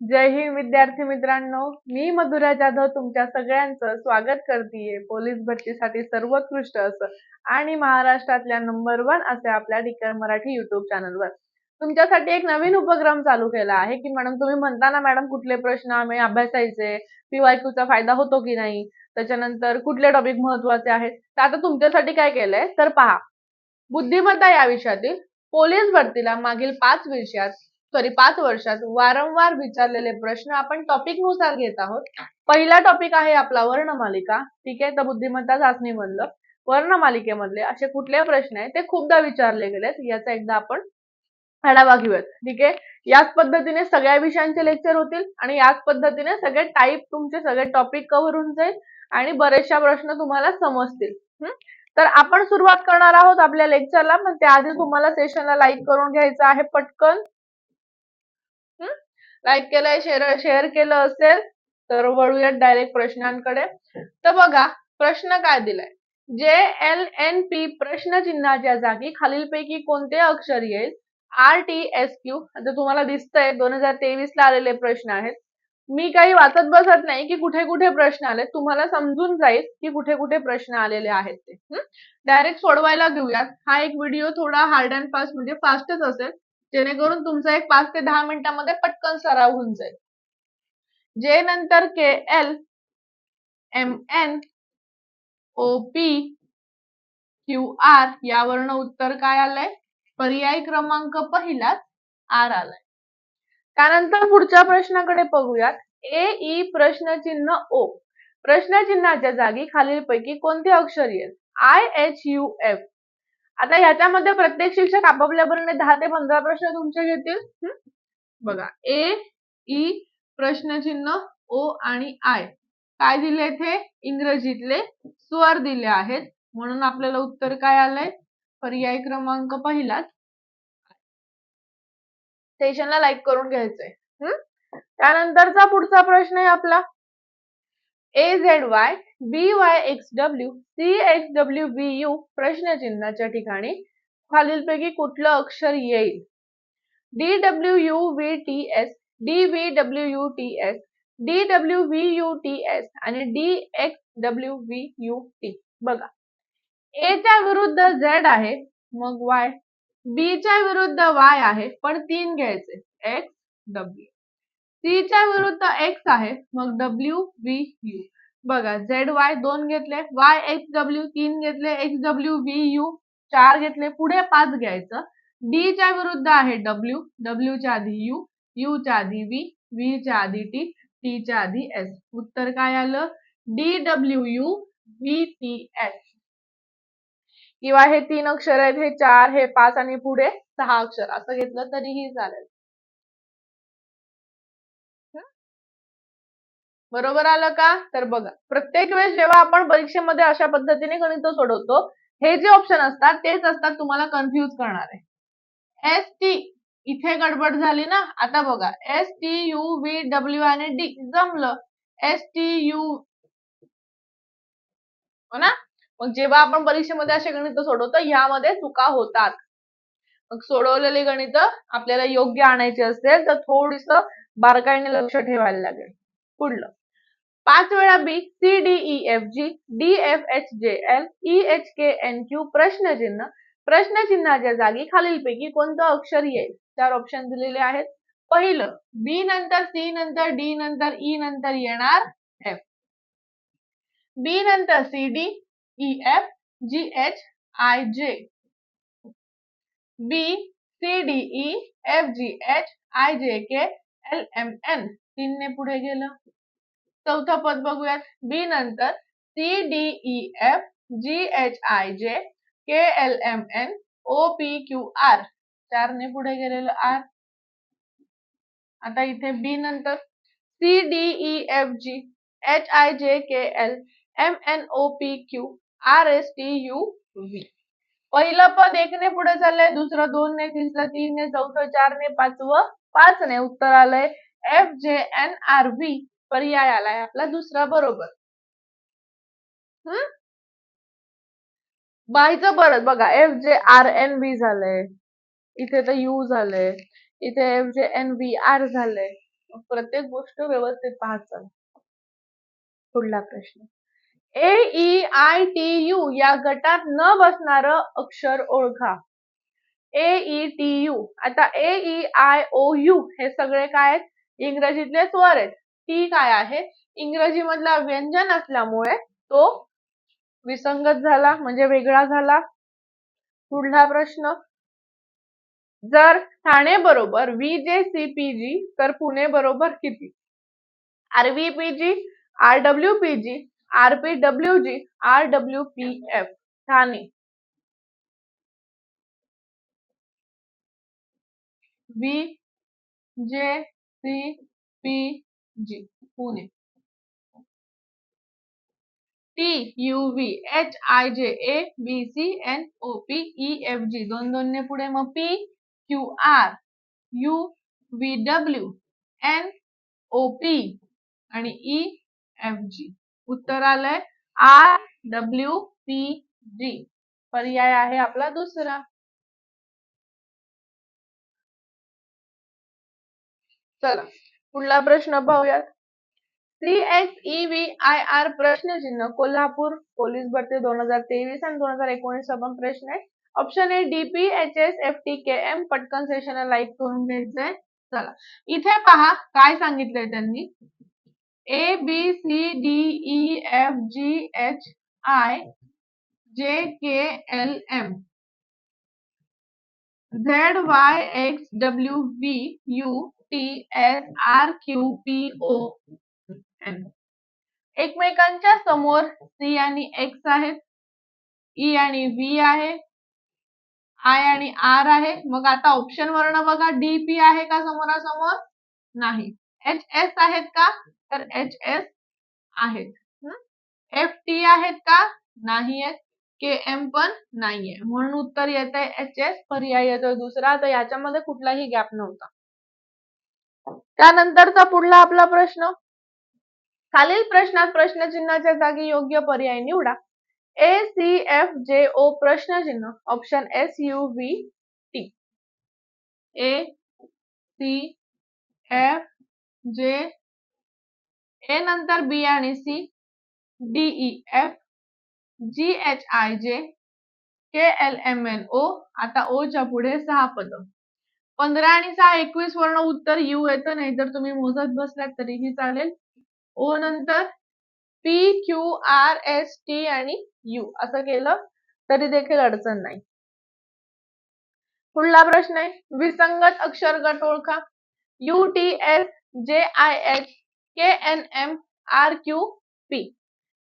जय हिंद विद्यार्थी मित्रांनो. मी मधुरा जाधव तुमच्या सगळ्यांचं स्वागत करतेय. पोलीस भरतीसाठी सर्वोत्कृष्ट असं आणि महाराष्ट्रातल्या नंबर वन असे आपल्या डिकर मराठी युट्यूब चॅनलवर तुमच्यासाठी एक नवीन उपक्रम चालू केला आहे की मॅडम तुम्ही म्हणता ना मॅडम कुठले प्रश्न आम्ही अभ्यासायचे पीवायक्यूचा फायदा होतो की नाही त्याच्यानंतर कुठले टॉपिक महत्त्वाचे आहेत तर आता तुमच्यासाठी काय केलंय? तर पहा बुद्धिमत्ता या विषयातील पोलीस भरतीला मागील पाच विषयात सॉरी पाच वर्षात वारंवार विचारलेले प्रश्न आपण टॉपिकनुसार घेत आहोत. पहिला टॉपिक आहे आपला वर्णमालिका. ठीक आहे? तर बुद्धिमत्ता चाचणी म्हणलं वर्णमालिकेमधले असे कुठले प्रश्न आहेत ते खूपदा विचारले गेलेत. याचा एकदा आपण आढावा घेऊयात. ठीक आहे? याच पद्धतीने सगळ्या विषयांचे लेक्चर होतील आणि याच पद्धतीने सगळे टाईप तुमचे सगळे टॉपिक कव्हर होऊन जाईल आणि बरेचशा प्रश्न तुम्हाला समजतील. तर आपण सुरुवात करणार आहोत आपल्या लेक्चरला पण त्याआधी तुम्हाला सेशनला लाईक करून घ्यायचं आहे पटकन. लाईक केलंय शेअर शेअर केलं असेल तर वळूयात डायरेक्ट प्रश्नांकडे. तर बघा प्रश्न काय दिलाय? जे एल एन पी प्रश्नचिन्हाच्या जागी खालीलपैकी कोणते अक्षर येईल? आर टी एस क्यू आता तुम्हाला दिसतंय दोन हजार तेवीस ला आलेले प्रश्न आहेत. मी काही वाचत बसत नाही की कुठे कुठे प्रश्न आले. तुम्हाला समजून जाईल की कुठे कुठे प्रश्न आलेले आहेत ते. डायरेक्ट सोडवायला घेऊयात. हा एक व्हिडिओ थोडा हार्ड अँड फास्ट म्हणजे फास्टच असेल. जेणेकरून तुमचा एक पाच ते दहा मिनिटांमध्ये पटकन सराव होऊन जाईल. जे नंतर K L M N O P Q R यावरनं उत्तर काय आलंय? पर्याय क्रमांक पहिलाच आर आलाय. त्यानंतर पुढच्या प्रश्नाकडे बघूयात. ए ई e, प्रश्नचिन्ह ओ प्रश्नचिन्हाच्या जागी खालीलपैकी कोणते अक्षर येईल? आय एच यू एफ आता ह्याच्यामध्ये प्रत्येक शिक्षक आपापल्यापरीने दहा ते पंधरा प्रश्न तुमचे घेतील. बघा. ए ई प्रश्नचिन्ह ओ आणि आय. काय दिले इथे? इंग्रजीतले स्वर दिले आहेत. म्हणून आपल्याला उत्तर काय आलंय? पर्याय क्रमांक पहिलाच. सेशनला लाईक करून घ्यायचंय. त्यानंतरचा पुढचा प्रश्न आहे आपला. A Z Y B Y X W C X W B U प्रश्नचिन्हाच्या ठिकाणी खालीलपैकी कुठलं अक्षर येईल? D W U V T S D V W U T S D W V U T S आणि D X W V U T बघा. A च्या विरुद्ध Z आहे मग वाय बीच्या विरुद्ध वाय आहे पण तीन घ्यायचे. एक्स डब्ल्यू सीच्या विरुद्ध एक्स आहे मग डब्ल्यू व्ही यू बघा झेड वाय दोन घेतले वाय एक्स डब्ल्यू तीन घेतले एक्स डब्ल्यू व्ही यू चार घेतले पुढे पाच घ्यायचं. डी च्या विरुद्ध आहे डब्ल्यू डब्ल्यू च्या आधी यू यू च्या आधी व्ही व्ही च्या आधी टी टी च्या आधी एस. उत्तर काय आलं? D W U V T S. किंवा हे तीन अक्षर आहेत हे चार हे पाच आणि पुढे सहा अक्षर. असं घेतलं तरीही चालेल. बरोबर आलं का? तर बघा प्रत्येक वेळेस जेव्हा आपण परीक्षेमध्ये अशा पद्धतीने गणित सोडवतो हे जे ऑप्शन असतात तेच असतात तुम्हाला कन्फ्युज करणारे. एस टी इथे गडबड झाली ना? आता बघा S T U V W आणि डी जमलं. एस टी यू हो ना? मग जेव्हा आपण परीक्षेमध्ये असे गणित सोडवतो ह्यामध्ये चुका होतात. मग सोडवलेली गणित आपल्याला योग्य आणायची असेल तर थोडस बारकाईने लक्ष ठेवायला लागेल. पुढलं. पाच वेळा B C D E F G D F H J L E H K N Q प्रश्नचिन्ह. प्रश्नचिन्हाच्या जागी खालीलपैकी कोणतं अक्षर येईल? चार ऑप्शन दिलेले आहेत. पहिलं बी नंतर सी नंतर डी नंतर ई नंतर येणार एफ बी नंतर C D E F G H I J B C D E F G H I J K L M N तीन ने पुढे गेलं. चौथं पद बघूयात. बी नंतर C D E F G H I J K L M N O P Q R चार ने पुढे गेलेलं आर आता इथे बी नंतर C D E F G H I J K L M N O P Q R S T U V पहिलं पद एक ने पुढे चाललंय दुसरं दोन ने तिसरं तीन ने चौथं चार ने पाचवं पाच ने उत्तर आलंय एफ जे एन आर व्ही पर्याय आलाय आपला दुसरा बरोबर. हम्म बायचं परत बघा एफ जे आर एन व्ही झालंय. इथे तर यू झालंय. इथे एफ जे एन बी आर झालंय. प्रत्येक गोष्ट व्यवस्थित पाहत पुढला प्रश्न. A E I T U या गटात न बसणार अक्षर ओळखा. ए ई टी यू आता A E I O U हे सगळे काय आहेत? इंग्रजीतले स्वर आहेत. टी काय आहे? इंग्रजी मधला व्यंजन असल्यामुळे तो विसंगत झाला म्हणजे वेगळा झाला. पुढला प्रश्न. जर ठाणे बरोबर व्हीजेसीपीजी जे सी पी जी तर पुणे बरोबर किती? R V R W P G R P W G R W P F Thane. V J C P G Pune. T U V H I J A B C N O P E F G दोन दोन ने पुढे. मग P Q R U V W N O P आणि E F G उत्तर आलंय R W P D पर्याय आहे आपला दुसरा. चला. पुढला प्रश्न पाहूयात. C S E V I R प्रश्नचिन्ह कोल्हापूर, पोलीस भरती दोन हज़ार तेवीस आणि दोन हज़ार एकोणीस पण प्रश्न आहे. Option A D P H S F T K M पटकन सेशनला लाईक करून घ्यायचंय. चला. इथे पहा, काय सांगितलंय त्यांनी. A B C D E F G H I J K L M Z Y X W V U T S R Q P O N एकमेकांच्या समोर सी आणि एक्स आहेत. ई आणि व्ही आहे. आय आणि R आहे. मग आता ऑप्शन वर्ण बघा डी पी आहे का समोरासमोर? नाही. एच एस आहेत का? तर एच एस आहेत. एफ टी आहेत का? नाही आहेत के एम पण नाहीये. म्हणून उत्तर येत आहे एच एस पर्याय येतोय दुसरा. तर याच्यामध्ये कुठलाही गॅप नव्हता. त्यानंतरचा पुढला आपला प्रश्न. खालील प्रश्नात प्रश्नचिन्हाच्या जागी योग्य पर्याय निवडा. ए सी एफ जे ओ प्रश्नचिन्ह. Option S U V T A C F J A नंतर बी आणि C D E F G H I J K L M N O आता ओच्या पुढे सहा पद. पंधरा आणि सहा एकवीस वर्ण उत्तर यू येतं नाही. जर तुम्ही मोजत बसलात तरीही चालेल. ओ नंतर P Q R S T आणि यू असं केलं तरी देखील अडचण नाही. पुढला प्रश्न आहे. विसंगत अक्षर गट ओळखा. U T S J I H K N M R Q P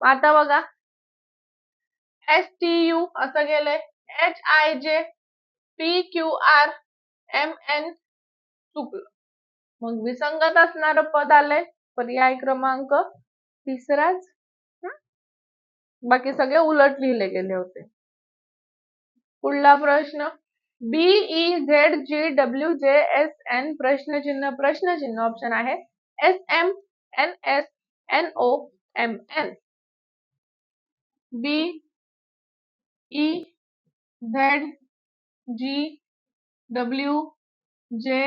आता बघा. एस टी यू असं गेलंय H I J P Q R M N चुकलं मग विसंगत पद आलंय, पर्याय क्रमांक तिसराच. बाकी सगळे उलट लिहिले गेले होते. प्रश्न. B E Z G W J S N प्रश्नचिन्ह प्रश्नचिन्ह ऑप्शन आहे. S M N S N O M N B E G W J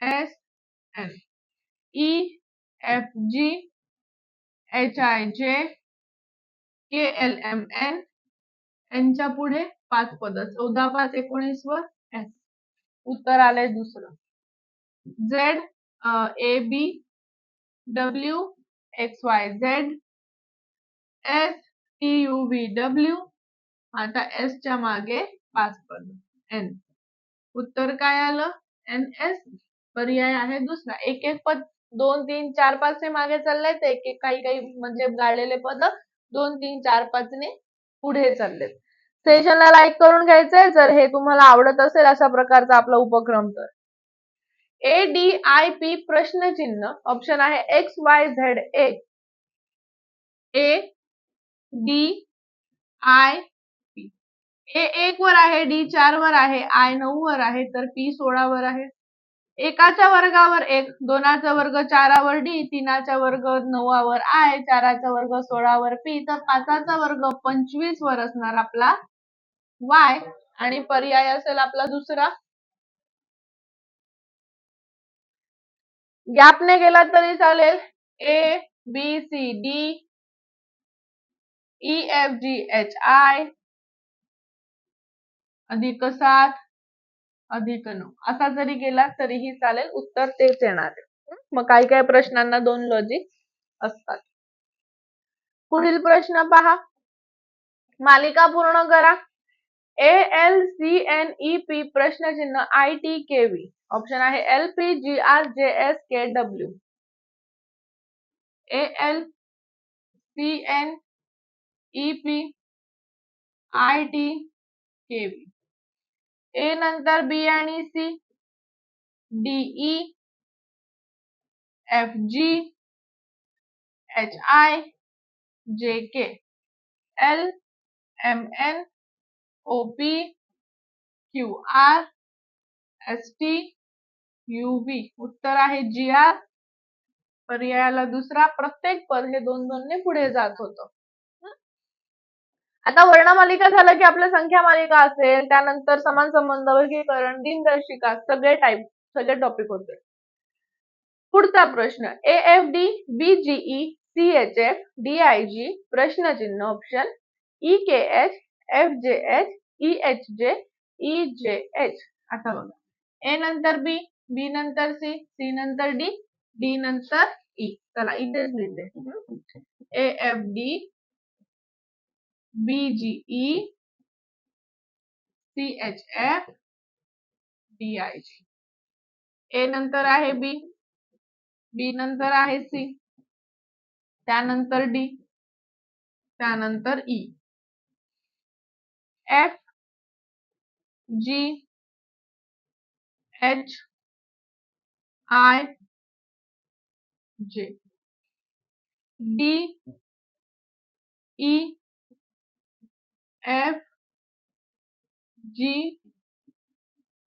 S N E F G H I J K L M N यांच्या पुढे पाच पद. चौदा पाच एकोणीस वर एस उत्तर आलंय दुसरं. Z A B W X Y Z S T U V W आता एस च्या मागे पाच पद. एन उत्तर काय आलं? एन एस पर्याय आहे दुसरा. एक एक पद दोन तीन चार पाच ने मागे चाललंय तर एक एक काही काही म्हणजे गाळलेले पद दोन तीन चार पाच ने पुढे चाललेत. सेशनला लाईक करून घ्यायचंय. जर हे तुम्हाला आवडत असेल अशा प्रकारचा आपला उपक्रम तर. ए डी आय पी प्रश्नचिन्ह. ऑप्शन आहे X Y Z A A D I A एक वर आहे डी चार वर आहे आय नऊ वर आहे तर पी सोळा वर आहे. एकाच्या वर्गावर एक दोनाचा वर्ग चारावर डी तीनाचा वर्ग नऊवर आय चाराचा वर्ग सोळावर पी तर पाचाचा वर्ग पंचवीस वर असणार आपला वाय. आणि पर्याय असेल आपला दुसरा. गॅपने गेला तरी चालेल. A B C D E F G H I अधिक सात अधिक नऊ. असा जरी गेला तरीही चालेल उत्तर तेच येणार आहे. मग काही काही प्रश्नांना दोन लॉजिक असतात. पुढील प्रश्न पहा. मालिका पूर्ण करा. A L C N E P प्रश्नचिन्ह I T K V option आहे L P G R J S K W A L C N E P I T K V A नंतर बी आणि C. D E F G. H I. J K. L M N. O P. Q R. S T. U B उत्तर आहे जी R. पर्यायाला दुसरा. प्रत्येक पद हे दोन दोनने पुढे जात होतं. आता वर्णमालिका झालं की आपलं संख्या मालिका असेल त्यानंतर समान संबंध वर्गीकरण दिनदर्शिका सगळे टाईप सगळे टॉपिक होते. पुढचा प्रश्न A F D B G E C H F D I G प्रश्नचिन्ह option E K H F J H E H J E J H आता बघा. ए नंतर बी बी नंतर सी सी नंतर D D नंतर E चला इथेच लिहिते. A F D B G E C H F D I G A नंतर आहे बी बी नंतर आहे सी त्यानंतर डी त्यानंतर E F G H I J D E F G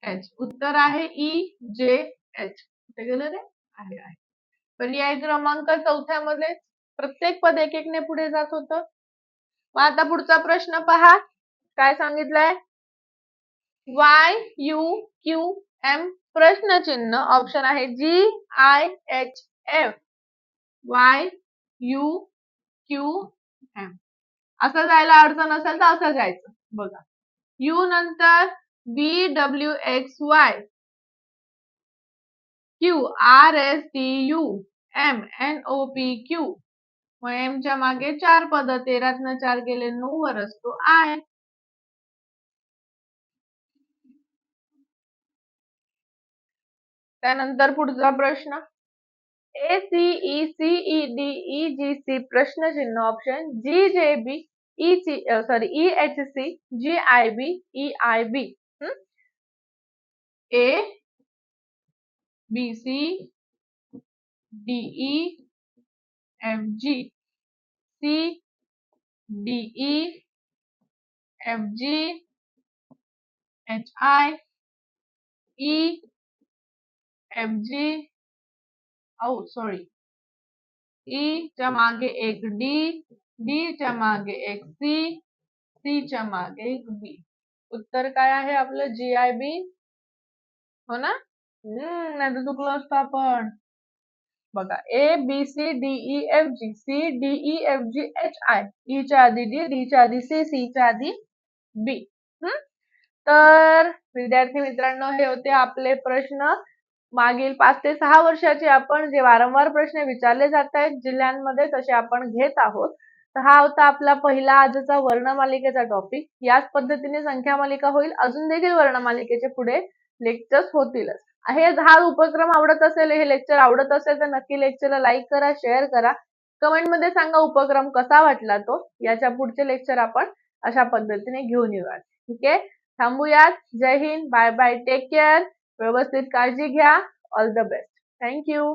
H उत्तर आहे ई जे एच कुठे गेलं रे? आहे आहे. पर्याय क्रमांक चौथ्यामध्ये प्रत्येक पद एक एकने पुढे जात होत. मग आता पुढचा प्रश्न पहा. काय सांगितलंय? वाय यू क्यू एम प्रश्नचिन्ह. ऑप्शन आहे G I H F Y U Q M असं जायला अडचण असेल तर असं जायचं. बघा. यू नंतर B W X Y. Q. R S T U. M. N. O. P. Q. मग एमच्या मागे चार पद. तेरातनं चार गेले नऊ वर असतो आय. त्यानंतर पुढचा प्रश्न. A C E C E D E G C प्रश्नचिन्ह option G J B E sorry E H C G I B E I B A B C D E F G C D E F G H I E F G O sorry E च्या मागे एक D D च्या मागे एक C C च्या मागे एक बी उत्तर काय आहे आपलं? जी आय बी हो ना? हम्म नाही तर चुकलो असतो आपण. बघा A B C D E F G C D E F G H I E च्या आधी डी डी च्या आधी सी सी च्या आधी बी हम्म? तर विद्यार्थी मित्रांनो हे होते आपले प्रश्न. मागील पाच ते सहा वर्षाचे आपण जे वारंवार प्रश्न विचारले जात आहेत जिल्ह्यांमध्ये तसे आपण घेत आहोत. तर हा होता आपला पहिला आजचा वर्णमालिकेचा टॉपिक याच पद्धतीने संख्या मालिका होईल. अजून देखील वर्णमालिकेचे पुढे लेक्चर्स होतीलच. हे हा उपक्रम आवडत असेल हे लेक्चर आवडत असेल तर नक्की लेक्चरला लाईक करा शेअर करा. कमेंटमध्ये सांगा उपक्रम कसा वाटला तो? याच्या पुढचे लेक्चर आपण अशा पद्धतीने घेऊन येऊयात. ठीक आहे? थांबूयात. जय Hind. Bye bye take care व्यवस्थित काळजी घ्या. All the best thank you